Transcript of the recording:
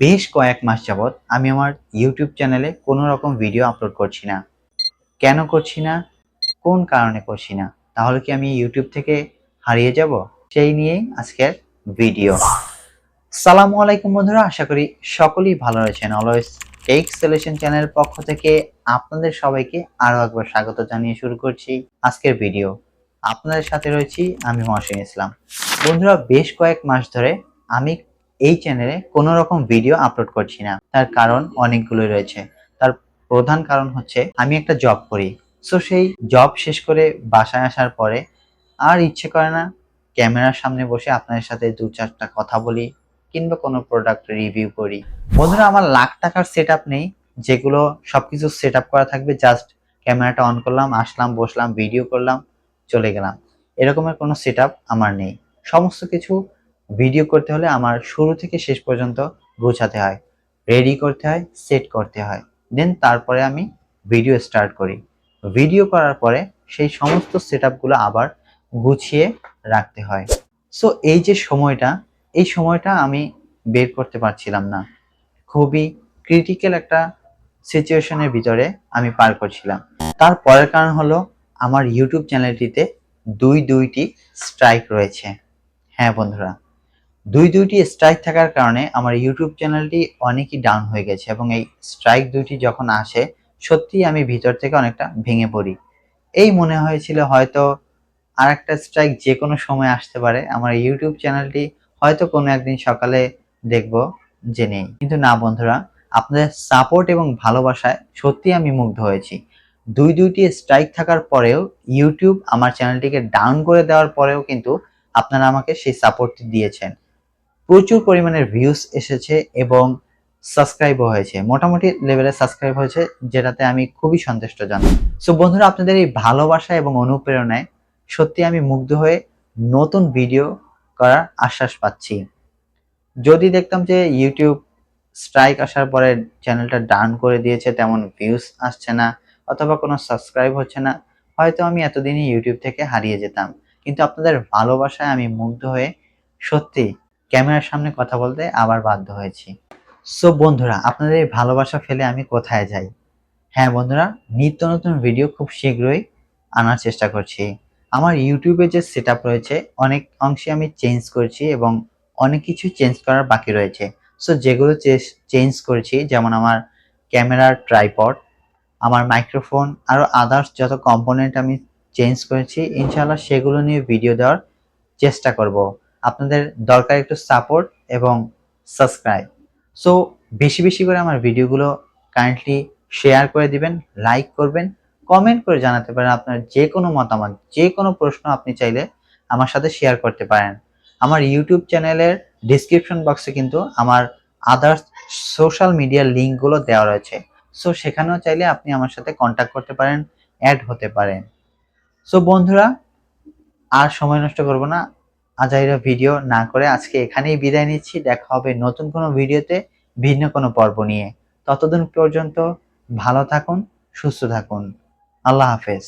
বেশ কয়েক মাস যাবৎ আমি আমার ইউটিউব চ্যানেলে কোনো রকম ভিডিও আপলোড করছি না। কেন করছি না? কোন কারণে করছি না? তাহলে কি আমি ইউটিউব থেকে হারিয়ে যাব? সেই নিয়েই আজকের ভিডিও সালামু আলাইকুম বন্ধুরা, আশা করি সকলেই ভালো রয়েছেন অলওয়েজ টেক সলিউশন চ্যানেল পক্ষ থেকে আপনাদের সবাইকে আরও একবার স্বাগত জানিয়ে শুরু করছি আজকের ভিডিও আপনাদের সাথে রয়েছি আমি মহসিন ইসলাম। বন্ধুরা, বেশ কয়েক মাস ধরে আমি এই চ্যানেলে কোনো রকম ভিডিও আপলোড করছি না। তার কারণ অনেকগুলো রয়েছে। তার প্রধান কারণ হচ্ছে, আমি একটা জব করি। সো সেই জব শেষ করে বাসায় আসার পরে আর ইচ্ছে করে না ক্যামেরার সামনে বসে আপনাদের সাথে দু চারটা কথা বলি কিংবা কোনো প্রোডাক্ট রিভিউ করি। বন্ধুরা, আমার লাখ টাকার সেট নেই। যেগুলো সব কিছু সেট করা থাকবে জাস্ট ক্যামেরাটা অন করলাম, আসলাম, বসলাম ভিডিও করলাম, চলে গেলাম। এরকমের কোনো সেট আমার নেই। সমস্ত কিছু ভিডিও করতে হলে আমার শুরু থেকে শেষ পর্যন্ত গোছাতে হয়। রেডি করতে হয় সেট করতে হয়। দেন তারপরে আমি ভিডিও স্টার্ট করি। ভিডিও করার পরে সেই সমস্ত সেট আবার গুছিয়ে রাখতে হয়। সো এই যে সময়টা, এই সময়টা আমি বের করতে পারছিলাম না। খুবই ক্রিটিক্যাল একটা সিচুয়েশনের ভিতরে আমি পার করছিলাম। তার পরের কারণ হলো, আমার ইউটিউব চ্যানেলটিতে দুই, দুইটি স্ট্রাইক রয়েছে। হ্যাঁ বন্ধুরা। দুই দুইটি স্ট্রাইক থাকার কারণে আমার ইউটিউব চ্যানেলটি অনেকই ডাউন হয়ে গেছে এবং এই স্ট্রাইক দুইটি যখন আসে সত্যি আমি ভিতর থেকে অনেকটা ভেঙে পড়ি। এই মনে হয়েছিল হয়তো আর একটা স্ট্রাইক যে কোনো সময় আসতে পারে। আমার ইউটিউব চ্যানেলটি হয়তো কোনো একদিন সকালে দেখব যে নেই। কিন্তু না, বন্ধুরা, আপনাদের সাপোর্ট এবং ভালোবাসায় সত্যি আমি মুগ্ধ হয়েছি। দুই দুইটি স্ট্রাইক থাকার পরেও ইউটিউব আমার চ্যানেলটিকে ডাউন করে দেওয়ার পরেও কিন্তু আপনারা আমাকে সেই সাপোর্টটি দিয়েছেন। প্রচুর পরিমাণের ভিউজ এসেছে এবং সাবস্ক্রাইবও হয়েছে। মোটামুটি লেভেলে সাবস্ক্রাইব হয়েছে, যেটাতে আমি খুবই সন্তুষ্ট জানাই। সো বন্ধুরা, আপনাদের এই ভালোবাসা এবং অনুপ্রেরণায় সত্যি আমি মুগ্ধ হয়ে নতুন ভিডিও করার আশ্বাস পাচ্ছি। যদি দেখতাম যে ইউটিউব স্ট্রাইক আসার পরে চ্যানেলটা ডান করে দিয়েছে, তেমন ভিউজ আসছে না, অথবা কোনো সাবস্ক্রাইব হচ্ছে না, হয়তো আমি এতদিনই ইউটিউব থেকে হারিয়ে যেতাম। কিন্তু আপনাদের ভালোবাসায় আমি মুগ্ধ হয়ে সত্যি ক্যামেরার সামনে কথা বলতে আবার বাধ্য হয়েছি। সো বন্ধুরা, আপনাদের ভালোবাসা ফেলে আমি কোথায় যাই? হ্যাঁ বন্ধুরা, নিত্য নতুন ভিডিও খুব শীঘ্রই আনার চেষ্টা করছি। আমার ইউটিউবে যে সেট রয়েছে, অনেক অংশে আমি চেঞ্জ করছি এবং অনেক কিছু চেঞ্জ করার বাকি রয়েছে। সো যেগুলো চেঞ্জ করেছি, যেমন আমার ক্যামেরার ট্রাইপড আমার মাইক্রোফোন আরও আদার্স যত কম্পোনেন্ট আমি চেঞ্জ করেছি ইনশাল্লাহ সেগুলো নিয়ে ভিডিও দেওয়ার চেষ্টা করব। আপনাদের দরকার একটু সাপোর্ট এবং সাবস্ক্রাইব সো বেশি বেশি করে আমার ভিডিওগুলো কাইন্ডলি শেয়ার করে দিবেন লাইক করবেন কমেন্ট করে জানাতে পারেন আপনার যে কোনো মতামত যে কোনো প্রশ্ন আপনি চাইলে আমার সাথে শেয়ার করতে পারেন। আমার ইউটিউব চ্যানেলের ডিসক্রিপশন বক্সে কিন্তু আমার আদার্স সোশ্যাল মিডিয়ার লিঙ্কগুলো দেওয়া রয়েছে। সো সেখানেও চাইলে আপনি আমার সাথে কন্ট্যাক্ট করতে পারেন অ্যাড হতে পারেন। সো বন্ধুরা, আর সময় নষ্ট করব না। আজাইরা ভিডিও না করে আজকে এখানেই বিদায় নিচ্ছি। দেখা হবে নতুন কোনো ভিডিওতে ভিন্ন কোনো পর্ব নিয়ে। ততদিন পর্যন্ত ভালো থাকুন, সুস্থ থাকুন। আল্লাহ হাফেজ।